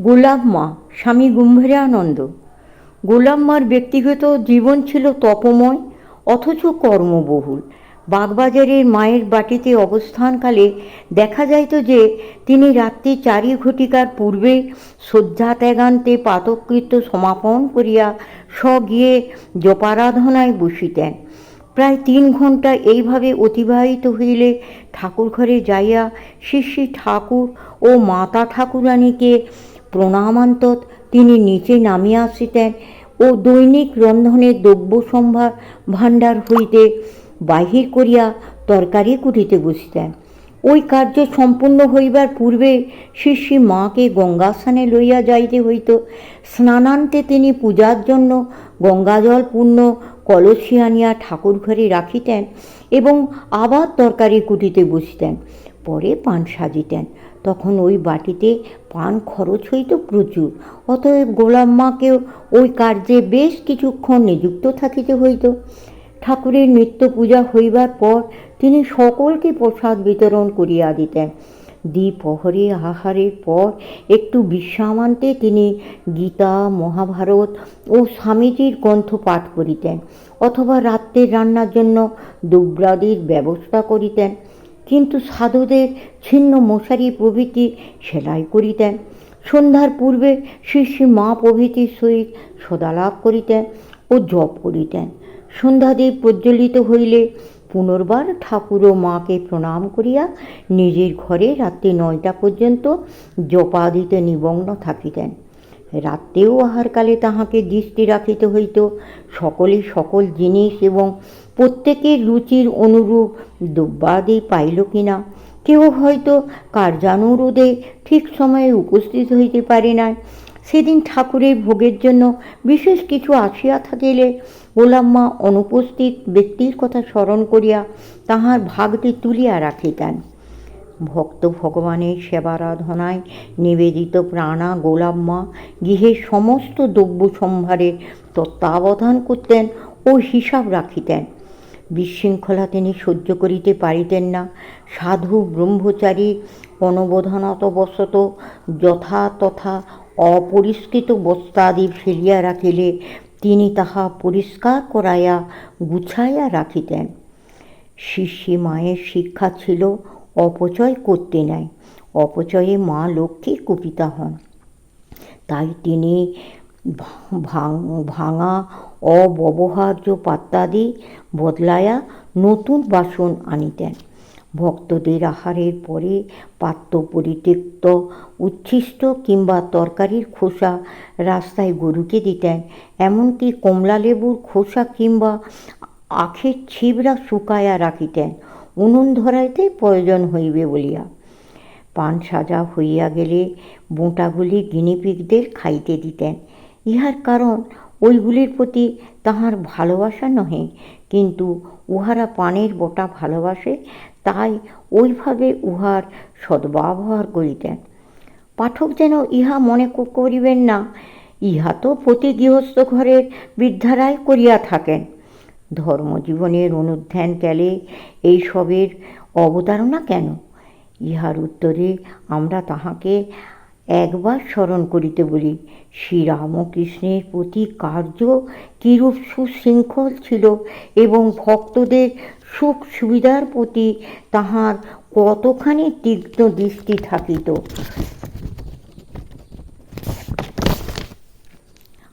গোলাম্মা, স্বামী গম্ভীরানন্দ। গোলাম্মার ব্যক্তিগত জীবন ছিল তপময়, অথচ কর্মবহুল। বাগবাজারের মায়ের বাটিতে অবস্থানকালে দেখা যাইত যে, তিনি রাত্রি চারি ঘটিকার পূর্বে শ্রদ্ধা ত্যাগান্তে পাতকৃত্য সমাপন করিয়া স গিয়ে জপারাধনায় বসিতেন। প্রায় তিন ঘণ্টা এইভাবে অতিবাহিত হইলে ঠাকুর ঘরে যাইয়া শ্রী ঠাকুর ও মাতা ঠাকুরানীকে প্রণামান্তত তিনি নিচে নামিয়া আসিতেন ও দৈনিক রন্ধনের দ্রব্য সম্ভার ভাণ্ডার হইতে বাহির করিয়া তরকারি কুটিতে বসিতেন। ওই কার্য সম্পূর্ণ হইবার পূর্বে শ্রী মাকে গঙ্গাস্থানে লইয়া যাইতে হইত। স্নানান্তে তিনি পূজার জন্য গঙ্গাজল পূর্ণ কলসি আনিয়া ঠাকুর ঘরে রাখিতেন এবং আবার তরকারি কুটিতে বসিতেন। পরে পান সাজিতেন। তখন ওই বাটিতে পান খরচ হইত প্রচুর। অতএব গোলাম্মাকেও ওই কার্যে বেশ কিছুক্ষণ নিযুক্ত থাকিতে হইত। ঠাকুরের নিত্য পূজা হইবার পর তিনি সকলকে প্রসাদ বিতরণ করিয়া দিতেন। দ্বিপ্রহরে আহারের পর একটু বিশ্রামান্তে তিনি গীতা, মহাভারত ও স্বামীজির গ্রন্থ পাঠ করিতেন অথবা রাত্রের রান্নার জন্য দুব্রাদির ব্যবস্থা করিতেন। কিন্তু সাধুদের ছিন্ন মশারি প্রভৃতি সেলাই করিতেন। সন্ধ্যার পূর্বে শ্রী মা প্রভৃতির সহিত সদালাপ করিতেন ও জপ করিতেন। সন্ধ্যাদীপ প্রজ্বলিত হইলে পুনর্বার ঠাকুর ও মাকে প্রণাম করিয়া নিজের ঘরে রাত্রি নয়টা পর্যন্ত জপাদিতে নিমগ্ন থাকিতেন। রাত্রেও আহারকালে তাহাকে দৃষ্টি রাখিতে হইত। সকলে সকল জিনিস এবং প্রত্যেকের রুচির অনুরূপ দ্রব্যাদি পাইল কিনা? কেউ হয়তো কার্যানুরোধে ঠিক সময়ে উপস্থিত হইতে পারে না সেদিন ঠাকুরের ভোগের জন্য বিশেষ কিছু আসিয়া থাকিলে গোলাম্মা অনুপস্থিত ব্যক্তির কথা স্মরণ করিয়া তাহার ভাগটি তুলিয়া রাখিতেন। ভক্ত ভগবানের সেবারাধনায় নিবেদিত প্রাণা গোলাম্মা গৃহের সমস্ত দ্রব্য সম্ভারের তত্ত্বাবধান করতেন ও হিসাব রাখিতেন। বিশৃঙ্খলা তিনি সহ্য করিতে পারিতেন না। সাধু, ব্রহ্মচারী অনবধানতবশত যথা তথা অপরিষ্কৃত বস্তাদি ফেলিয়া রাখিলে তিনি তাহা পরিষ্কার করাইয়া গুছাইয়া রাখিতেন। শিষ্যি মায়ের শিক্ষা ছিল, অপচয় করতে নাই। অপচয়ে মা লক্ষ্মী কুপিতা হন। তাই তিনি ভাঙা অব্যবহার্য পাত্রাদি বদলাইয়া নতুন বাসন আনিতেন। ভক্তদের আহারের পরে পাত্র পরিত্যক্ত উচ্ছিষ্ট কিংবা তরকারির খোসা রাস্তায় গরুকে দিতেন, এমনকি কমলা লেবুর খোসা কিংবা আখের ছিবড়া শুকাইয়া রাখিতেন। উনুন ধরাইতে প্রয়োজন হইবে বলিয়া। পান সাজা হইয়া গেলে, বোঁটাগুলি গিনিপিগদের খাইতে দিতেন। ইহার কারণ ওইগুলির প্রতি তাহার ভালোবাসা নহে, কিন্তু উহারা পানের বোটা ভালোবাসে, তাই ওইভাবে উহার সদ্ব্যবহার করিতেন। পাঠক যেন ইহা মনে করিবেন না, ইহা তো প্রতি গৃহস্থ ঘরের বৃদ্ধারাই করিয়া থাকেন। ধর্মজীবনের অনুধ্যান কালে এইসবের অবতারণা কেন? ইহার উত্তরে আমরা তাহাকে একবার স্মরণ করিতে বলি, শ্রীরামকৃষ্ণের প্রতি কার্য কিরূপ সুশৃঙ্খল ছিল এবং ভক্তদের সুখ সুবিধার প্রতি তাহার কতখানি তীক্ষ্ণ দৃষ্টি থাকিত।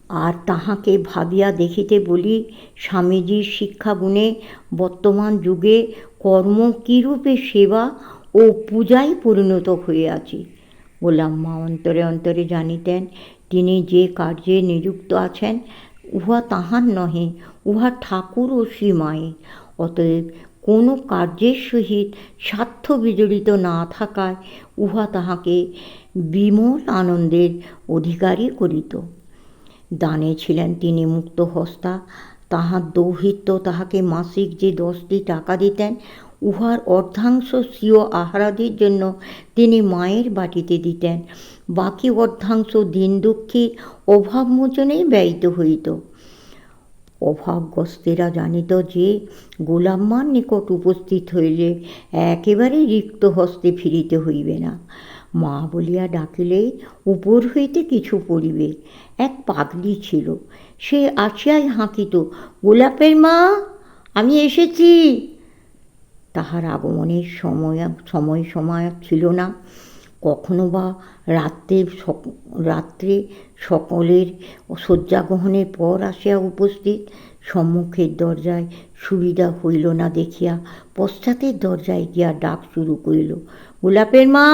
আর তাহাকে ভাবিয়া দেখিতে বলি, স্বামীজির শিক্ষাগুণে বর্তমান যুগে কর্ম কীরূপে সেবা ও পূজায় পরিণত হইয়াছে। গোলাম্মা অন্তরে অন্তরে জানিতেন, তিনি যে কার্যে নিযুক্ত আছেন, উহা তাহার নহে, উহা ঠাকুর ও শ্রীমায়ের অতএব কোনো কার্যের সহিত স্বার্থ বিজড়িত না থাকায় উহা তাহাকে বিমল আনন্দের অধিকারী করিত। দানে ছিলেন তিনি মুক্ত হস্তা তাহার দৌহিত্য তাহাকে মাসিক যে দশটি টাকা দিতেন উহার অর্ধাংশ স্বীয় আহারাদির জন্য তিনি মায়ের বাটিতে দিতেন। বাকি অর্ধাংশ দিন দুঃখীর অভাবমোচনেই ব্যয়িত হইত। অভাবগ্রস্তেরা জানিত যে, গোলাম্মার নিকট উপস্থিত হইলে একেবারে রিক্ত হস্তে ফিরিতে হইবে না। মা বলিয়া ডাকিলেই উপর হইতে কিছু পড়িবে। এক পাগলি ছিল। সে আসিয়াই হাঁকিত, গোলাপের মা, আমি এসেছি। তাহার আগমনের সময় সময় সময় ছিল না। কখনো বা রাত্রে রাত্রে সকলের শয্যা গ্রহণের পর আসিয়া উপস্থিত। সম্মুখের দরজায় সুবিধা হইল না দেখিয়া পশ্চাতের দরজায় গিয়া ডাক শুরু করিল, গোলাপের মা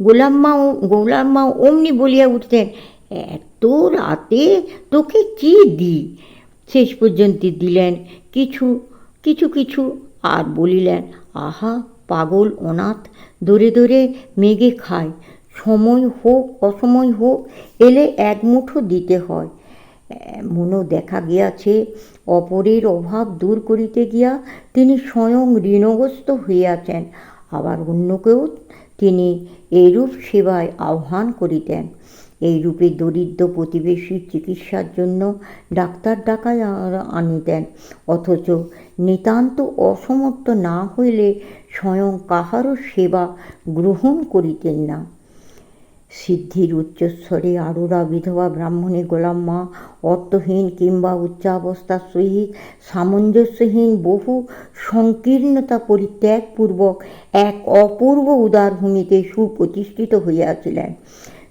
গোলাম মা গোলাম মা অমনি বলিয়া উঠতেন, এত রাতে তোকে কি দিই শেষ পর্যন্ত দিলেন, কিছু কিছু কিছু আর বলিলেন, আহা, পাগল অনাথ, দূরে দূরে মেঘে খায়। সময় হোক, অসময় হোক, এলে এক মুঠো দিতে হয়। এমনও দেখা গিয়াছে, অপরের অভাব দূর করিতে গিয়া তিনি স্বয়ং ঋণগ্রস্ত হইয়াছেন। আবার অন্যকেও তিনি এইরূপ সেবায় আহ্বান করিতেন। এইরূপে দরিদ্র প্রতিবেশীর চিকিৎসার জন্য ডাক্তার ডাকায় আনিতেন। অথচ নিতান্ত অসমর্থ না হইলে স্বয়ং কাহারও সেবা গ্রহণ করিতেন না। সিদ্ধির উচ্চস্বরে আরোরা বিধবা ব্রাহ্মণী গোলাম মা, অর্থহীন কিংবা উচ্চাবস্থার সহিত সামঞ্জস্যহীন বহু সংকীর্ণতা পরিত্যাগপূর্বক এক অপূর্ব উদারভূমিতে সুপ্রতিষ্ঠিত হইয়াছিলেন।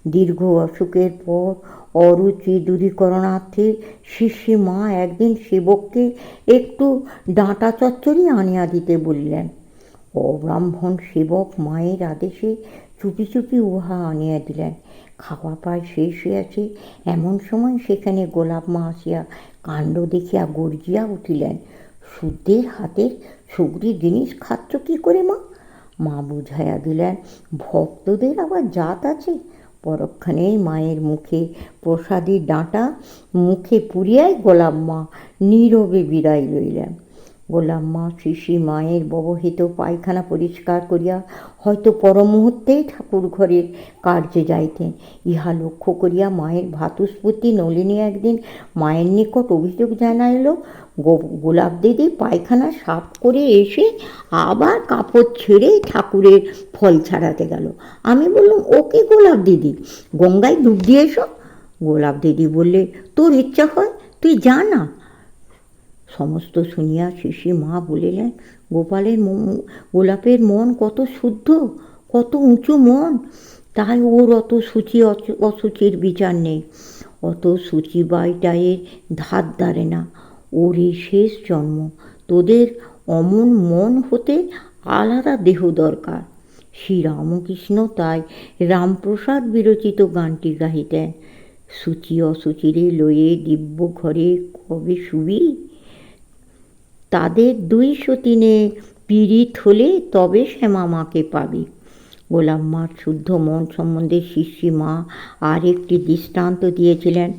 দীর্ঘ অসুখের পর অরুচি দূরীকরণার্থে শিষ্যী মা একদিন সেবককে একটু ডাঁটা চচ্চড়ি আনিয়া দিতে বলিলেন। অব্রাহ্মণ সেবক মায়ের আদেশে চুপি চুপি উহা আনিয়া দিলেন। খাওয়া প্রায় শেষ হইয়াছে, এমন সময় সেখানে গোলাপ মা আসিয়া কাণ্ড দেখিয়া গর্জিয়া উঠিলেন। শুদ্ধের হাতের সুগরি জিনিস খাচ্ছ কী করে মা? মা বুঝাইয়া দিলেন, ভক্তদের আবার জাত আছে পরক্ষণেই মায়ের মুখে প্রসাদী ডাঁটা মুখে পুরিয়াই গোলাপ মা নীরবে বিদায় লইলেন। গোলাম মা শিশি, মায়ের ব্যবহৃত পায়খানা পরিষ্কার করিয়া হয়তো পর মুহূর্তেই ঠাকুর ঘরের কার্যে যাইতেন। ইহা লক্ষ্য করিয়া মায়ের ভাতুস্পতি নলিনী একদিন মায়ের নিকট অভিযোগ জানাইল গোলাপ দিদি পায়খানা সাফ করে এসে আবার কাপড় ছেড়ে ঠাকুরের ফল ছাড়াতে গেল। আমি বললাম ওকে গোলাপ দিদি? গঙ্গায় ডুব দিয়ে এসো? গোলাপ দিদি বললে, তোর ইচ্ছা হয়, তুই যা না। সমস্ত শুনিয়া শিশি মা বলিলেন, গোপালের গোলাপের মন কত শুদ্ধ, কত উঁচু মন। তাই ওর অত সূচি অসুচির বিচার নেই। অত সূচি বাইটায়ের ধার ধারে না। ওর এই শেষ জন্ম। তোদের অমন মন হতে আলাদা দেহ দরকার। শ্রীরামকৃষ্ণ তাই রামপ্রসাদ বিরচিত গানটি গাহিতেন। সূচি অসুচিরে লয়ে দিব্য ঘরে কবে শুবি? তাদের দুই সতীনে পীড়িত হলে তবে শ্যামা মাকে পাবি। গোলাম মার শুদ্ধ মন সম্বন্ধে শিষ্যী মা আর একটি দৃষ্টান্ত দিয়েছিলেন।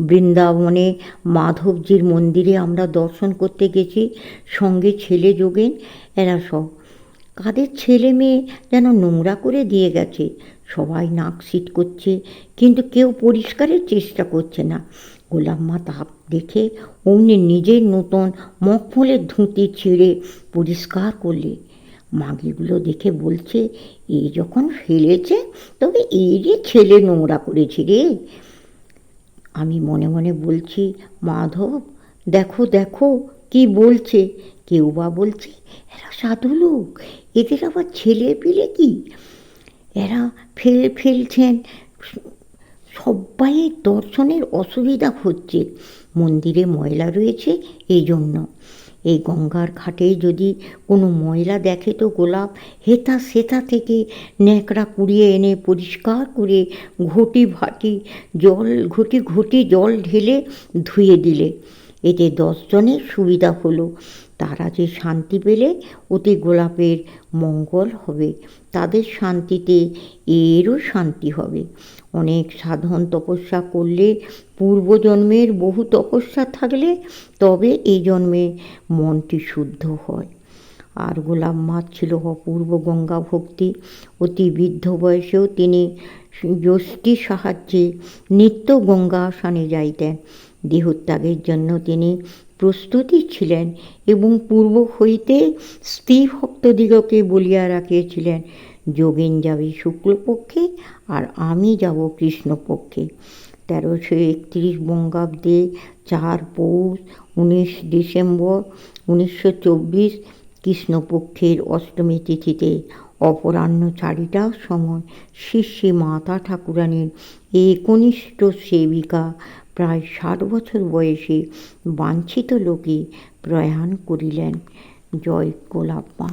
বৃন্দাবনে মাধবজির মন্দিরে আমরা দর্শন করতে গেছি। সঙ্গে ছেলে যোগেন, এরা সব। কাদের ছেলে মেয়ে যেন নোংরা করে দিয়ে গেছে। সবাই নাক সিট করছে, কিন্তু কেউ পরিষ্কারের চেষ্টা করছে না। গোলাম মা তা দেখে অমনি নিজের নতুন মখমলের ধুঁতি ছিঁড়ে পরিষ্কার করলে। মাগিগুলো দেখে বলছে এই যখন ফেলেছে, তবে এই যে ছেলে নোংরা করেছি রে। আমি মনে মনে বলছি, মাধব, দেখো দেখো, কি বলছে? কেউ বা বলছে, এরা সাধু লোক, এদের আবার ছেলে পিলে কি? এরা ফেল, ফেলছেন সবাইয়ের দর্শনের অসুবিধা হচ্ছে। মন্দিরে ময়লা রয়েছে এই জন্য এই গঙ্গার ঘাটে যদি কোনো ময়লা দেখে তো গোলাপ হেতা সেতা থেকে ন্যাকড়া কুড়িয়ে এনে পরিষ্কার করে ঘটি ভাটি জল, ঘটি ঘটি জল ঢেলে ধুয়ে দিলে। এতে দশজনের সুবিধা হলো। তারা যে শান্তি পেলে ওতে গোলাপের মঙ্গল হবে। তাদের শান্তিতে এরও শান্তি হবে। অনেক সাধন তপস্যা করলে পূর্বজন্মের বহু তপস্যা থাকলে তবে এই জন্মে মনটি শুদ্ধ হয়। আর গোলাম মাছ ছিল অপূর্ব গঙ্গা ভক্তি। অতি বৃদ্ধ বয়সেও তিনি যষ্টির সাহায্যে নিত্য গঙ্গা আসানে যাইতেন। দেহত্যাগের জন্য তিনি প্রস্তুতি ছিলেন এবং পূর্ব হইতে স্ত্রী ভক্তদিগকে বলিয়া রাখিয়েছিলেন, যোগেন যাবে শুক্লপক্ষে আর আমি যাব কৃষ্ণপক্ষে। তেরোশো একত্রিশ বঙ্গাব্দে চার পৌষ উনিশ ডিসেম্বর উনিশশো চব্বিশ কৃষ্ণপক্ষের অষ্টমী তিথিতে অপরাহ্ন চারিটার সময় শ্রী মাতা ঠাকুরানীর একনিষ্ঠ সেবিকা প্রায় ষাট বছর বয়সে বাঞ্ছিত লোকে প্রয়াণ করিলেন জয় গোলাপ মা